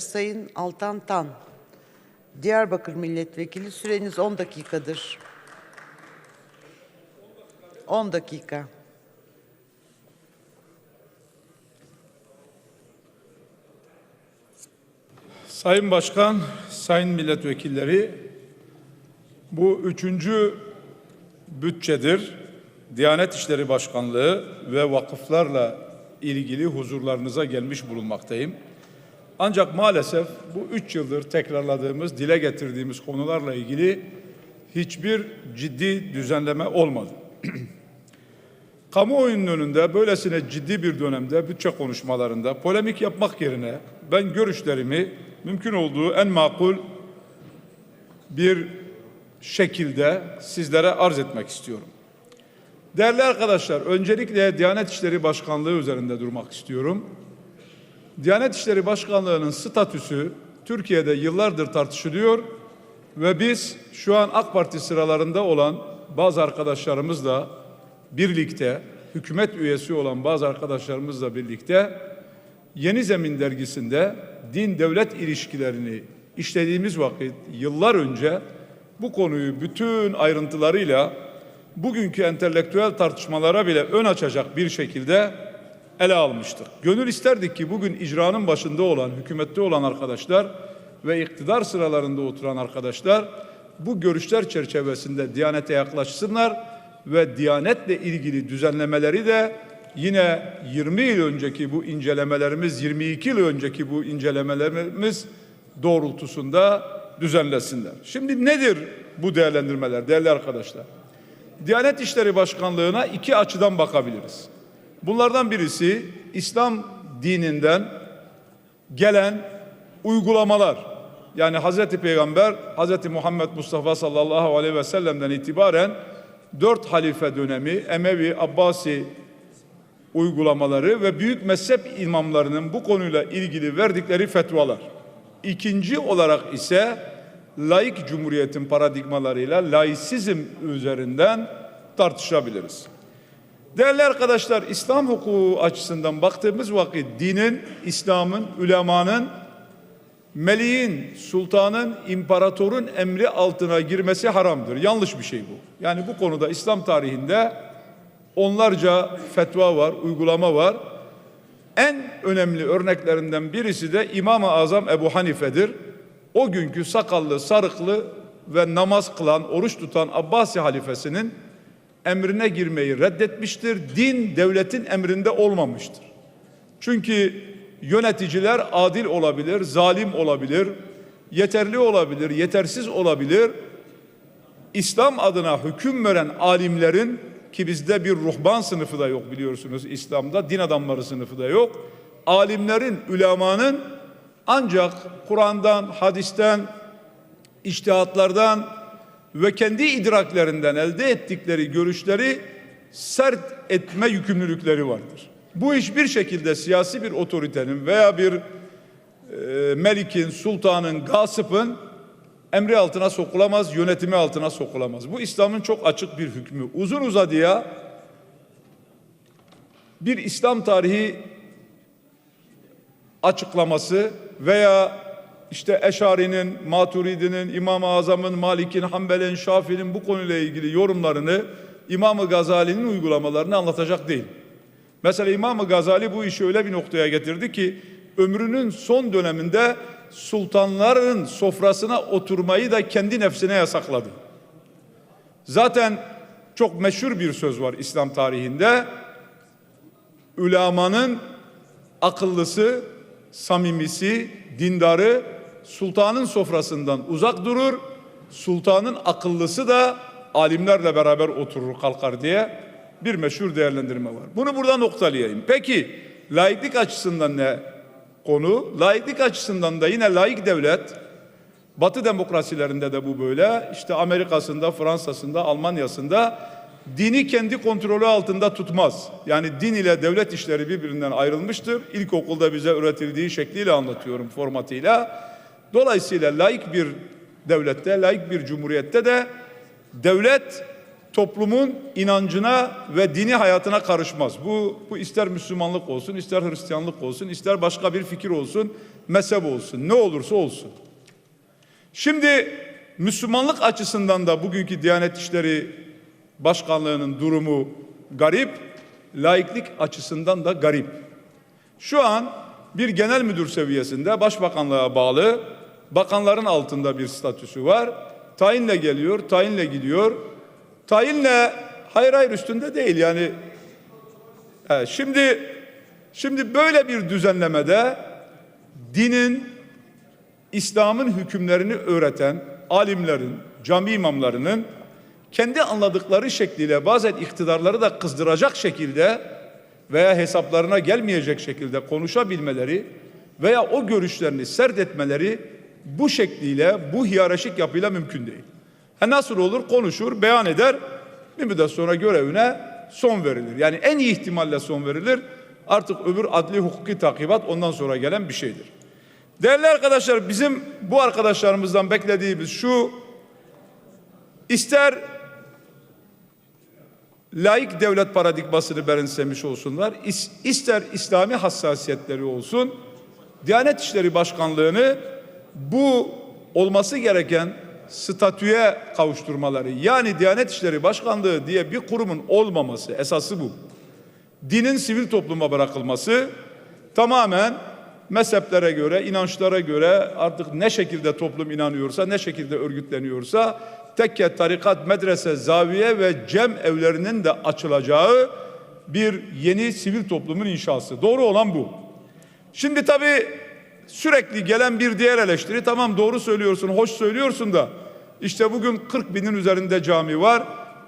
Sayın Altan Tan, Diyarbakır Milletvekili süreniz 10 dakikadır. 10 dakika. Sayın Başkan, Sayın Milletvekilleri, bu üçüncü bütçedir. Diyanet İşleri Başkanlığı ve vakıflarla ilgili huzurlarınıza gelmiş bulunmaktayım. Ancak maalesef bu üç yıldır tekrarladığımız, dile getirdiğimiz konularla ilgili hiçbir ciddi düzenleme olmadı. Kamuoyunun önünde böylesine ciddi bir dönemde bütçe konuşmalarında polemik yapmak yerine ben görüşlerimi mümkün olduğu en makul bir şekilde sizlere arz etmek istiyorum. Değerli arkadaşlar, öncelikle Diyanet İşleri Başkanlığı üzerinde durmak istiyorum. Diyanet İşleri Başkanlığı'nın statüsü Türkiye'de yıllardır tartışılıyor ve biz şu an AK Parti sıralarında olan bazı arkadaşlarımızla birlikte, hükümet üyesi olan bazı arkadaşlarımızla birlikte Yeni Zemin dergisinde din devlet ilişkilerini işlediğimiz vakit yıllar önce bu konuyu bütün ayrıntılarıyla bugünkü entelektüel tartışmalara bile ön açacak bir şekilde ele almıştık. Gönül isterdik ki bugün icranın başında olan, hükümette olan arkadaşlar ve iktidar sıralarında oturan arkadaşlar bu görüşler çerçevesinde Diyanete yaklaşsınlar ve Diyanetle ilgili düzenlemeleri de yine 20 yıl önceki bu incelemelerimiz, 22 yıl önceki bu incelemelerimiz doğrultusunda düzenlesinler. Şimdi nedir bu değerlendirmeler değerli arkadaşlar? Diyanet İşleri Başkanlığı'na iki açıdan bakabiliriz. Bunlardan birisi İslam dininden gelen uygulamalar. Yani Hazreti Peygamber, Hazreti Muhammed Mustafa sallallahu aleyhi ve sellem'den itibaren dört halife dönemi, Emevi, Abbasi uygulamaları ve büyük mezhep imamlarının bu konuyla ilgili verdikleri fetvalar. İkinci olarak ise laik cumhuriyetin paradigmalarıyla laisizm üzerinden tartışabiliriz. Değerli arkadaşlar, İslam hukuku açısından baktığımız vakit dinin, İslam'ın, ulemanın, meleğin, sultanın, imparatorun emri altına girmesi haramdır. Yanlış bir şey bu. Yani bu konuda İslam tarihinde onlarca fetva var, uygulama var. En önemli örneklerinden birisi de İmam-ı Azam Ebu Hanife'dir. O günkü sakallı, sarıklı ve namaz kılan, oruç tutan Abbasi halifesinin emrine girmeyi reddetmiştir. Din devletin emrinde olmamıştır. Çünkü yöneticiler adil olabilir, zalim olabilir, yeterli olabilir, yetersiz olabilir. İslam adına hüküm veren alimlerin ki bizde bir ruhban sınıfı da yok biliyorsunuz İslam'da, din adamları sınıfı da yok. Alimlerin, ülemanın ancak Kur'an'dan, hadisten, iştihatlardan ve kendi idraklerinden elde ettikleri görüşleri sert etme yükümlülükleri vardır. Bu hiçbir şekilde siyasi bir otoritenin veya bir e, melikin, sultanın, gasıpın emri altına sokulamaz, yönetimi altına sokulamaz. Bu İslam'ın çok açık bir hükmü. Uzun uzadıya bir İslam tarihi açıklaması veya işte Eşari'nin, Maturidi'nin, İmam-ı Azam'ın, Malik'in, Hanbel'in, Şafii'nin bu konuyla ilgili yorumlarını İmam-ı Gazali'nin uygulamalarını anlatacak değil. Mesela İmam-ı Gazali bu işi öyle bir noktaya getirdi ki ömrünün son döneminde sultanların sofrasına oturmayı da kendi nefsine yasakladı. Zaten çok meşhur bir söz var İslam tarihinde. Ülemanın akıllısı, samimisi, dindarı sultanın sofrasından uzak durur. Sultanın akıllısı da alimlerle beraber oturur kalkar diye bir meşhur değerlendirme var. Bunu burada noktalayayım. Peki laiklik açısından ne konu? Laiklik açısından da yine laik devlet Batı demokrasilerinde de bu böyle. İşte Amerika'sında, Fransa'sında, Almanya'sında dini kendi kontrolü altında tutmaz. Yani din ile devlet işleri birbirinden ayrılmıştır. İlkokulda bize öğretildiği şekliyle anlatıyorum formatıyla. Dolayısıyla laik bir devlette, laik bir cumhuriyette de devlet toplumun inancına ve dini hayatına karışmaz. Bu, bu ister Müslümanlık olsun, ister Hristiyanlık olsun, ister başka bir fikir olsun. mezhep olsun, ne olursa olsun. Şimdi Müslümanlık açısından da bugünkü Diyanet İşleri Başkanlığı'nın durumu garip, laiklik açısından da garip. Şu an bir genel müdür seviyesinde başbakanlığa bağlı bakanların altında bir statüsü var. Tayinle geliyor, tayinle gidiyor. Tayinle hayır hayır üstünde değil yani. Evet, şimdi şimdi böyle bir düzenlemede dinin İslam'ın hükümlerini öğreten alimlerin, cami imamlarının kendi anladıkları şekliyle bazen iktidarları da kızdıracak şekilde veya hesaplarına gelmeyecek şekilde konuşabilmeleri veya o görüşlerini sert etmeleri bu şekliyle, bu hiyerarşik yapıyla mümkün değil. Ha nasıl olur? Konuşur, beyan eder, bir müddet sonra görevine son verilir. Yani en iyi ihtimalle son verilir. Artık öbür adli hukuki takibat ondan sonra gelen bir şeydir. Değerli arkadaşlar bizim bu arkadaşlarımızdan beklediğimiz şu ister laik devlet paradigmasını benimsemiş olsunlar, is- ister İslami hassasiyetleri olsun, Diyanet İşleri Başkanlığı'nı bu olması gereken statüye kavuşturmaları, yani Diyanet İşleri Başkanlığı diye bir kurumun olmaması, esası bu. Dinin sivil topluma bırakılması, tamamen mezheplere göre, inançlara göre artık ne şekilde toplum inanıyorsa, ne şekilde örgütleniyorsa tekke, tarikat, medrese, zaviye ve cem evlerinin de açılacağı bir yeni sivil toplumun inşası. Doğru olan bu. Şimdi tabii sürekli gelen bir diğer eleştiri tamam doğru söylüyorsun, hoş söylüyorsun da işte bugün 40 binin üzerinde cami var.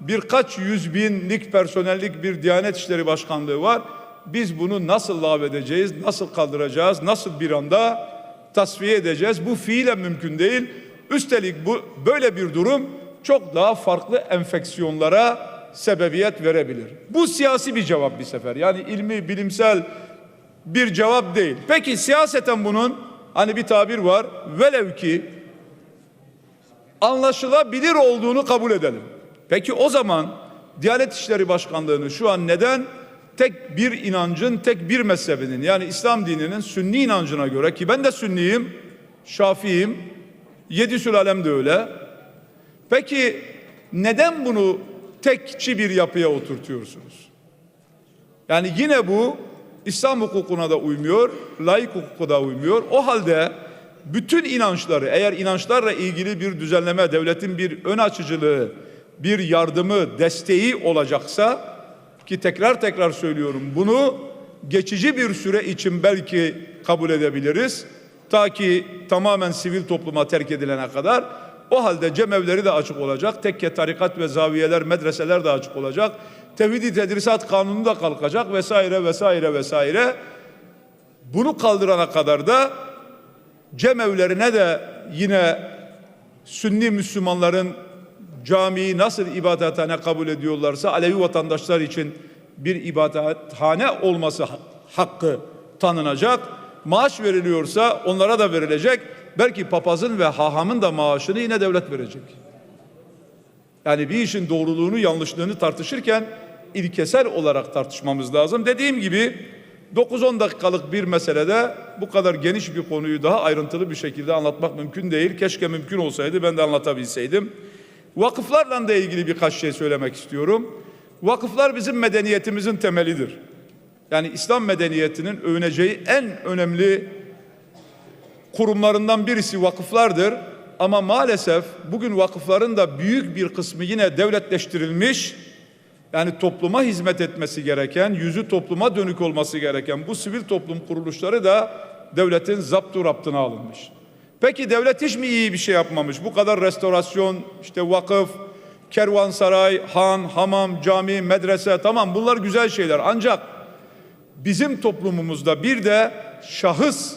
Birkaç yüz binlik personellik bir Diyanet İşleri Başkanlığı var. Biz bunu nasıl lağvedeceğiz, nasıl kaldıracağız, nasıl bir anda tasfiye edeceğiz? Bu fiilen mümkün değil. Üstelik bu böyle bir durum çok daha farklı enfeksiyonlara sebebiyet verebilir. Bu siyasi bir cevap bir sefer. Yani ilmi, bilimsel bir cevap değil. Peki siyaseten bunun hani bir tabir var. Velev ki anlaşılabilir olduğunu kabul edelim. Peki o zaman Diyanet İşleri Başkanlığı'nı şu an neden tek bir inancın, tek bir mezhebinin yani İslam dininin sünni inancına göre ki ben de sünniyim, şafiyim, yedi sülalem de öyle. Peki neden bunu tekçi bir yapıya oturtuyorsunuz? Yani yine bu İslam hukukuna da uymuyor, laik hukuka da uymuyor. O halde bütün inançları eğer inançlarla ilgili bir düzenleme, devletin bir ön açıcılığı, bir yardımı, desteği olacaksa ki tekrar tekrar söylüyorum bunu geçici bir süre için belki kabul edebiliriz. Ta ki tamamen sivil topluma terk edilene kadar o halde cemevleri de açık olacak. Tekke, tarikat ve zaviyeler, medreseler de açık olacak. Tevhid-i tedrisat kanunu da kalkacak vesaire vesaire vesaire. Bunu kaldırana kadar da cemevlerine de yine Sünni Müslümanların camiyi nasıl ibadethane kabul ediyorlarsa Alevi vatandaşlar için bir ibadethane olması hakkı tanınacak. Maaş veriliyorsa onlara da verilecek. Belki papazın ve hahamın da maaşını yine devlet verecek. Yani bir işin doğruluğunu yanlışlığını tartışırken ilkesel olarak tartışmamız lazım. Dediğim gibi 9-10 dakikalık bir meselede bu kadar geniş bir konuyu daha ayrıntılı bir şekilde anlatmak mümkün değil. Keşke mümkün olsaydı ben de anlatabilseydim. Vakıflarla da ilgili birkaç şey söylemek istiyorum. Vakıflar bizim medeniyetimizin temelidir. Yani İslam medeniyetinin övüneceği en önemli kurumlarından birisi vakıflardır. Ama maalesef bugün vakıfların da büyük bir kısmı yine devletleştirilmiş. Yani topluma hizmet etmesi gereken, yüzü topluma dönük olması gereken bu sivil toplum kuruluşları da devletin zaptu raptına alınmış. Peki devlet hiç mi iyi bir şey yapmamış? Bu kadar restorasyon, işte vakıf, kervansaray, han, hamam, cami, medrese tamam bunlar güzel şeyler. Ancak bizim toplumumuzda bir de şahıs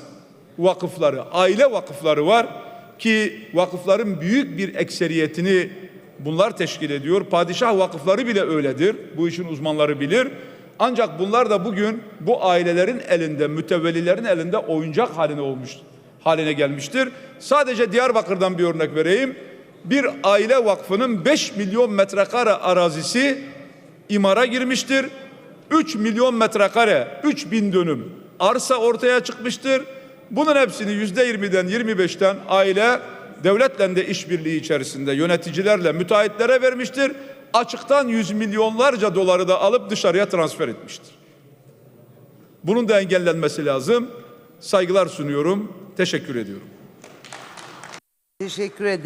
vakıfları, aile vakıfları var ki vakıfların büyük bir ekseriyetini bunlar teşkil ediyor. Padişah vakıfları bile öyledir. Bu işin uzmanları bilir. Ancak bunlar da bugün bu ailelerin elinde, mütevellilerin elinde oyuncak haline olmuş, haline gelmiştir. Sadece Diyarbakır'dan bir örnek vereyim. Bir aile vakfının 5 milyon metrekare arazisi imara girmiştir. 3 milyon metrekare, 3 bin dönüm arsa ortaya çıkmıştır. Bunun hepsini yüzde yirmiden 25'ten aile devletle de işbirliği içerisinde yöneticilerle müteahhitlere vermiştir. Açıktan yüz milyonlarca doları da alıp dışarıya transfer etmiştir. Bunun da engellenmesi lazım. Saygılar sunuyorum. Teşekkür ediyorum. Teşekkür ederim.